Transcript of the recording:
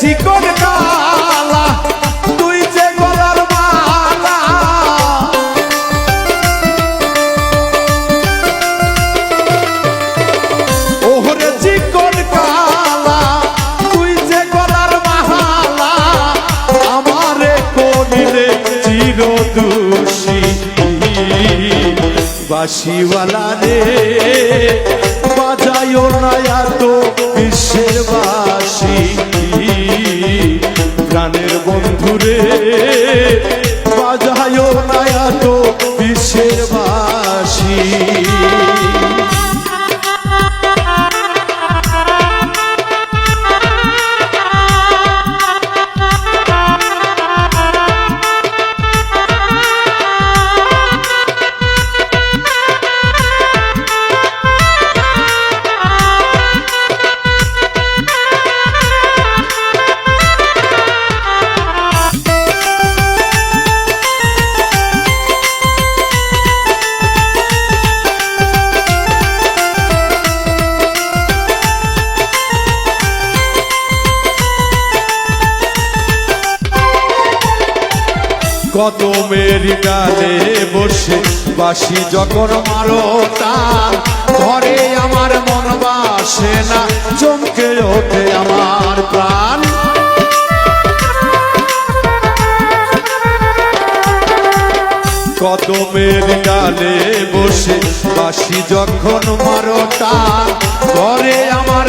চিকন কালা, তুই যে গলার মালা। ওহরে চিকন কালা, তুই যে গলার মালা, আমারে করিলে চির দোষী বাসিওয়ালা রে বাসি কত মেরি গালে বসে বাসি যখন মারো টান ঘরে আমার মন বাসে না, চমকে ওঠে আমার প্রাণ। কত মেরি গালে বসে বাসি যখন মারো টান ঘরে আমার